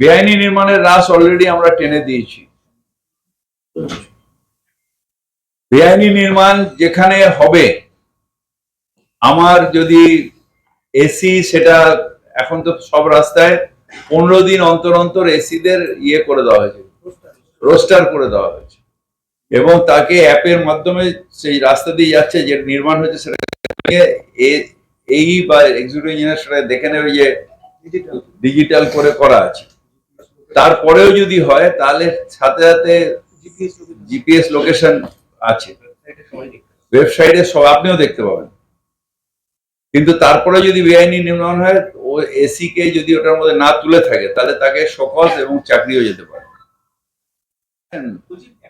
বেআইনি নির্মাণের রাস অলরেডি আমরা টেনে দিয়েছি। বেআইনি নির্মাণ যেখানে হবে, আমার যদি এসি সেটা এখন তো সব রাস্তায় পনেরো দিন অন্তর অন্তর এসিদের ইয়ে করে দেওয়া হয়েছে। রোস্টার করে দেওয়া হয়েছে। এবং তাকে অ্যাপের মাধ্যমে সেই রাস্তা দিয়ে যাচ্ছে, যে নির্মাণ হয়েছে সেটা এই বা এক্সিকিউটিভ ইঞ্জিনিয়ার সেটা দেখে নেবে যে ডিজিটাল করে করা আছে। তারপরেও যদি হয় তাহলে সাথে সাথে জিপিএস লোকেশন আছে। ওয়েবসাইটে সব আপনিও দেখতে পাবেন। কিন্তু তারপরে যদি বেআইনি নির্মাণ হয় ও এসি কে যদি ওটার মধ্যে না তুলে থাকে তাহলে তাকে সকস এবং চাকরিও যেতে পারে।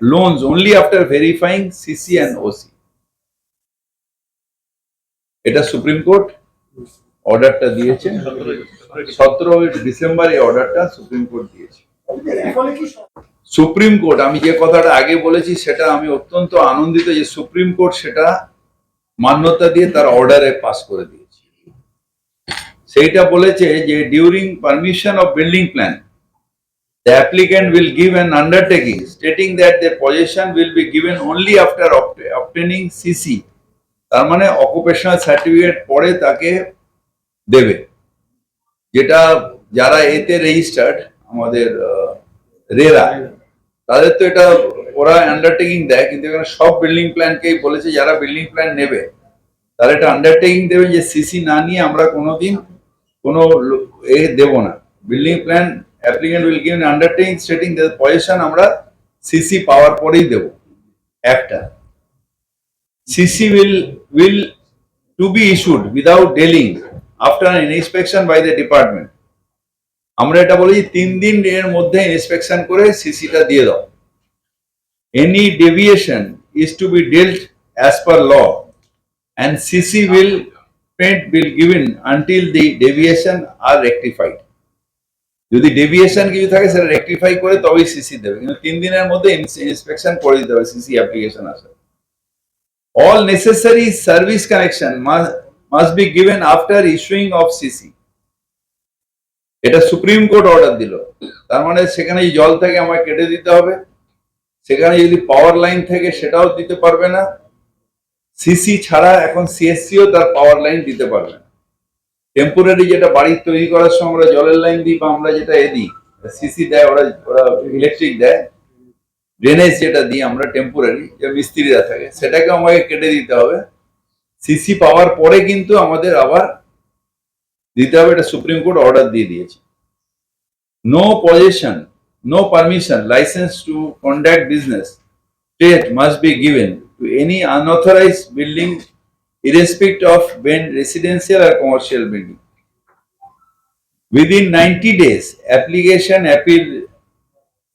Loans only after verifying CC and OC এটা সুপ্রিম কোর্ট অর্ডারটা দিয়েছে সতেরো ডিসেম্বর এই অর্ডারটা সুপ্রিম কোর্ট দিয়েছে। সুপ্রিম কোর্ট, আমি যে কথাটা আগে বলেছি, সেটা আমি অত্যন্ত আনন্দিত যে সুপ্রিম কোর্ট সেটা মান্যতা দিয়ে তার অর্ডারে পাস করে দিয়েছে। সেইটা বলেছে যে during permission of building plan the applicant will give an undertaking stating that their possession will be after obt- obtaining CC তার মানে অকুপেশনাল সার্টিফিকেট পরে তাকে দেবে। যেটা যারা এতে রেজিস্টার্ড আমাদের রেরা, তাদের তো এটা ওরা আন্ডারটেকিং দেয়, কিন্তু এখানে সব বিল্ডিং প্ল্যানকেই বলেছে, যারা বিল্ডিং প্ল্যান নেবে, তারা এটা আন্ডারটেকিং দেবে যে সিসি না নিয়ে আমরা কোনোদিন কোনো এ দেব না। Building plan applicant will give undertaking stating possession আমরা সিসি পাওয়ার পরেই দেব। একটা। CC will will to be issued without dealing after inspection by the department আমরা এটা বলি, তিন দিন এর মধ্যে ইন্সপেকশন করে সিসিটা দিয়ে দাও। Any deviation is to be dealt as per law and CC will payment will given until the deviation are rectified. যদি ডেভিয়েশন কিছু থাকে, সেটা রেকটিফাই করে তবেই সিসি দেবে। কিন্তু তিন দিনের মধ্যে ইন্সপেকশন করে দিতে হবে সিসি অ্যাপ্লিকেশন আসে all necessary service connection must be given after issuing of CC এটা সুপ্রিম কোর্ট অর্ডার দিল। তার মানে সেখানে জল থেকে আমায় কেটে দিতে হবে। সেখানে যদি পাওয়ার লাইন থেকে সেটাও দিতে পারবে না। সিসি ছাড়া এখন সিএসসিও তার পাওয়ার লাইন দিতে পারবে না। টেম্পোরারি যেটা বাড়ি তৈরি করার সময় আমরা জলের লাইন দিই বা আমরা যেটা এ দিই সিসি দেয়, ওরা ওরা ইলেকট্রিক দেয়। ড্রেনেজ যেটা দিই আমরা টেম্পোরারি যে মিস্ত্রিরা থাকে, সেটাকে আমাকে কেটে দিতে হবে। সিসি পাওয়ার পরে কিন্তু আমাদের আবার দিতে হবে এটা সুপ্রিম কোর্ট অর্ডার দিয়ে দিয়েছে no possession no permission license to conduct business state must be given to any unauthorized building irrespective of when residential or commercial building. Within 90 days, application appeal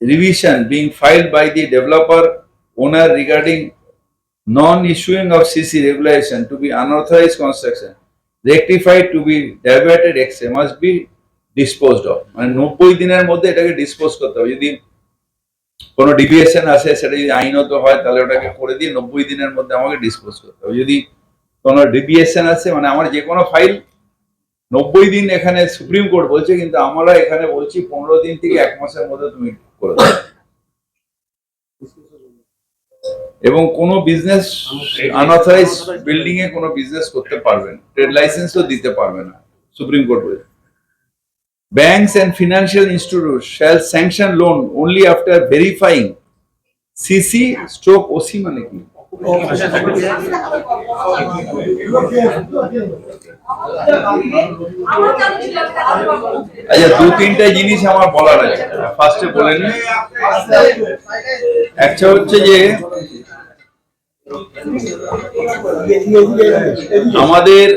revision being filed by the developer owner regarding non-issuing of CC regulation to be unauthorized construction, rectified to be diverted extra must be disposed of. মানে নব্বই দিনের মধ্যে এটাকে dispose করতে হবে। যদি কোনো deviation আসে, সেটা যদি আইনত হয়, তাহলে ওটাকে করে দিয়ে নব্বই দিনের মধ্যে আমাকে ডিসপোজ করতে হবে। যদি কোনো ডিভিয়েশন আসে মানে আমার যে কোনো ফাইল নব্বই দিন এখানে সুপ্রিম কোর্ট বলছে, কিন্তু আমরা এখানে বলছি পনেরো দিন থেকে এক মাসের মধ্যে তুমি করে দাও। এবং কোনো বিজনেস আনঅথরাইজ বিল্ডিং এ কোনো বিজনেস করতে পারবে না। ট্রেড লাইসেন্সও দিতে পারবে না সুপ্রিম কোর্ট বলছে Banks and financial institutes shall sanction loan only after verifying CC stroke OC মানে কি? আচ্ছা দু তিনটা জিনিস আমার বলার আছে। ফার্স্টে বলে নি। একটা হচ্ছে যে আমাদের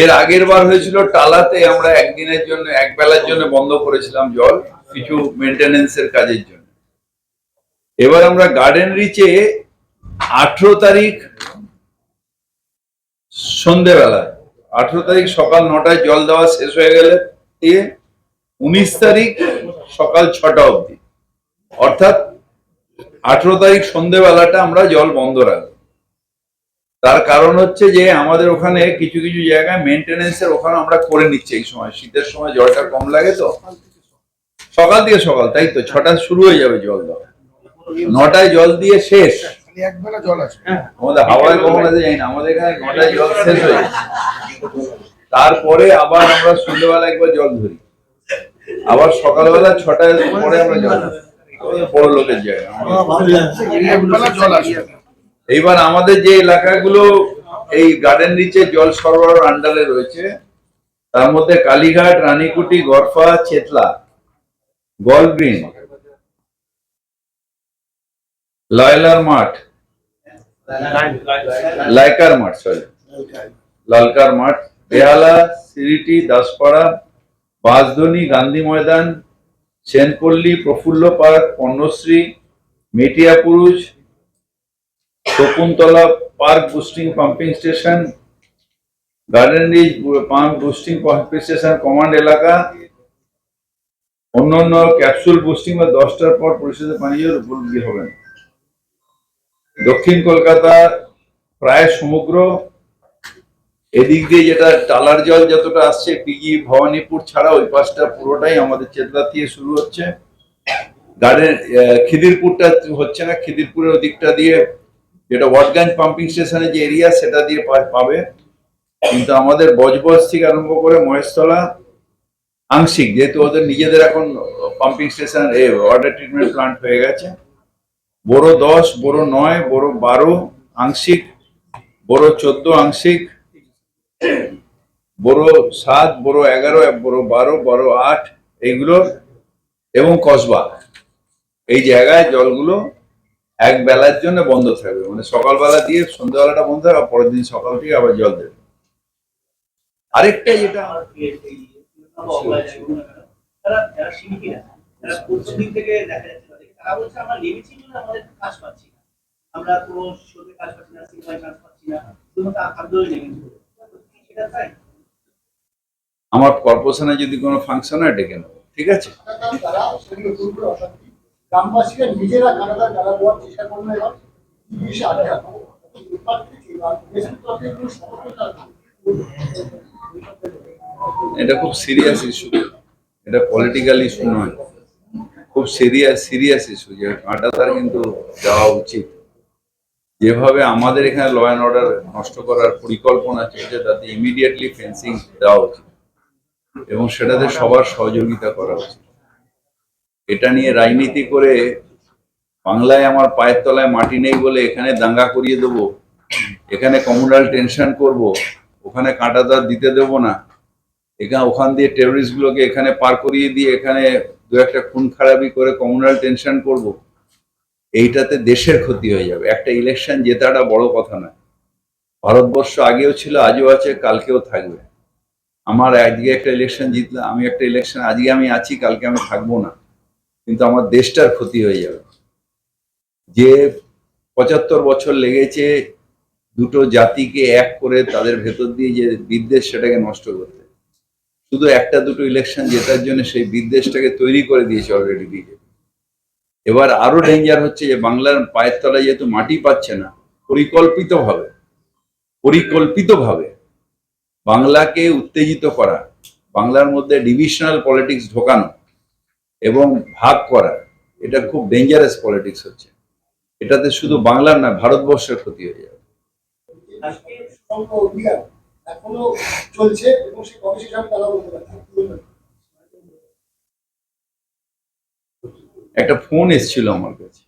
এর আগের বার হয়েছিল টালাতে, আমরা একদিনের জন্য, এক বেলার জন্য বন্ধ করেছিলাম জল, কিছু মেনটেনেন্সের কাজের জন্য। এবার আমরা গার্ডেন রিচে আঠেরো তারিখ সন্ধেবেলা, আঠেরো তারিখ সকাল নটায় জল দেওয়া শেষ হয়ে গেলে, উনিশ তারিখ সকাল ছটা অবধি। অর্থাৎ আঠেরো তারিখ সন্ধেবেলাটা আমরা জল বন্ধ রাখব। তার কারণ হচ্ছে যে আমাদের ওখানে কিছু কিছু জায়গায় মেনটেনেন্সের ওখানে আমরা করে নিচ্ছি এই সময়। শীতের সময় জলটা কম লাগে তো। সকাল থেকে সকাল তাই তো? ছটা শুরু হয়ে যাবে জল দেওয়া। নটায় জল দিয়ে শেষ। আছে আমাদের হাওড়ায় কখনো না আমাদের এখানে নটায় জল শেষ হয়ে যায় তারপরে আবার আমরা সন্ধ্যেবেলা একবার জল ধরি। আবার সকালবেলা ছটায় পরে আমরা জল ধরি। বড় লোকের জায়গা। এইবার আমাদের যে এলাকাগুলো এই গার্ডেন রিচে জল সরবরাহ আন্ডারে রয়েছে তার মধ্যে কালীঘাট রানীকুটি গরফা চেতলা গল গ্রিন লয়লার মাঠ লাইকার মাঠ সরি লালকার মাঠ Behala Siriti Daspara Banshdroni Gandhi Maidan Senpally, Prafulla park, Punyashree, Metiabruz, Shakuntala park boosting pumping station, garden reach pump boosting pumping station, command এলাকা, অন্যান্য ক্যাপসুল বুস্টিং বা দশটার পর পরিষেবা পানীয়ের উপলব্ধি হবে না। দক্ষিণ কলকাতা প্রায় সমগ্র এদিক দিয়ে যেটা টালার জল যতটা আসছে পিজি ভবানীপুর ছাড়া ওই পাশটা পুরোটাই আমাদের চেতলা দিয়ে শুরু হচ্ছে। গার্ডেন খিদিরপুরটা হচ্ছে না, খিদিরপুরের ওদিকটা দিয়ে যেটা ওয়াটগঞ্জ পাম্পিং স্টেশনের যে এরিয়া, সেটা দিয়ে পাবে। কিন্তু আমাদের বজবজ থেকে আরম্ভ করে মহেশতলা, আংশিক, যেহেতু ওদের নিজেদের এখন pumping station, uh, water treatment plant হয়ে গেছে। বড় দশ বড় নয় বড় বারো আংশিক বড় চোদ্দ আংশিক বড় সাত, বড় এগারো, বড় বারো, বড় আট, এইগুলো এবং কসবা। এই জায়গায় জলগুলো এক বেলার জন্য বন্ধ থাকবে। মানে সকালবেলা দিয়ে সন্ধ্যাবেলাটা বন্ধ আর পরের দিন সকাল থেকে আবার জল দেবে। আরেকটা যেটা আমরা বলে কাজ না। কাজ না আমার কর্পোরেশনে যদি কোনো ফাংশন হয় ডেকে নেব। ঠিক আছে? এটা খুব সিরিয়াস ইস্যু এটা পলিটিক্যাল ইস্যু নয়। খুব সিরিয়াস সিরিয়াস ইস্যু যে কাঁটা তার কিন্তু যাওয়া উচিত। যেভাবে আমাদের এখানে ল অ্যান্ড অর্ডার নষ্ট করার পরিকল্পনা চলছে তাতে ইমিডিয়েটলি ফেন্সিং দেওয়া উচিত। এবং সেটাতে সবার সহযোগিতা করা উচিত। এটা নিয়ে রাজনীতি করে বাংলায় আমার পায়ের তলায় মাটি নেই বলে এখানে দাঙ্গা করিয়ে দেবো, এখানে কমিউনাল টেনশন করব, ওখানে কাঁটাতার দিতে দেবো না, এখানে ওখান দিয়ে টেরোরিস্ট গুলোকে এখানে পার করিয়ে দিয়ে এখানে দু একটা খুন খারাপি করে কমিউনাল টেনশন করব, এইটাতে দেশের ক্ষতি হয়ে যাবে। একটা ইলেকশন জেতাটা বড় কথা না ভারতবর্ষ আগেও ছিল, আজও আছে, কালকেও থাকবে। আমার আজকে একটা ইলেকশন জিতলাম, আমি একটা ইলেকশন আজকে আমি আছি, কালকে আমি থাকব না। কিন্তু আমার দেশটার ক্ষতি হয়ে যাবে। যে পঁচাত্তর বছর লেগেছে, দুটো জাতিকে এক করে তাদের ভেতর দিয়ে যে বিদ্বেষ সেটাকে নষ্ট করতে। শুধু একটা দুটো ইলেকশন জেতার জন্য সেই বিদ্বেষটাকে তৈরি করে দিয়েছে অলরেডি বিজেপি এবার আরও ডেঞ্জার হচ্ছে যে বাংলার পায়ের তলায় যেহেতু মাটি পাচ্ছে না, পরিকল্পিতভাবে পরিকল্পিতভাবে বাংলাকে উত্তেজিত করা বাংলার মধ্যে ডিভিশনাল পলিটিক্স ঢোকানো এবং ভাগ করা এটা খুব ডেঞ্জারাস পলিটিক্স হচ্ছে। এটাতে শুধু বাংলার না ভারতবর্ষের ক্ষতি হয়ে যাবে? একটা ফোন এসেছিল আমার কাছে।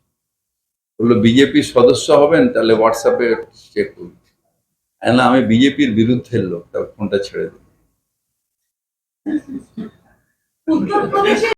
বলল বিজেপির সদস্য হবেন তাহলে হোয়াটসঅ্যাপে চেক করুন। আমি বললাম, আমি বিজেপির বিরুদ্ধে লোক তার ফোনটা ছেড়ে উত্তরপ্রদেশে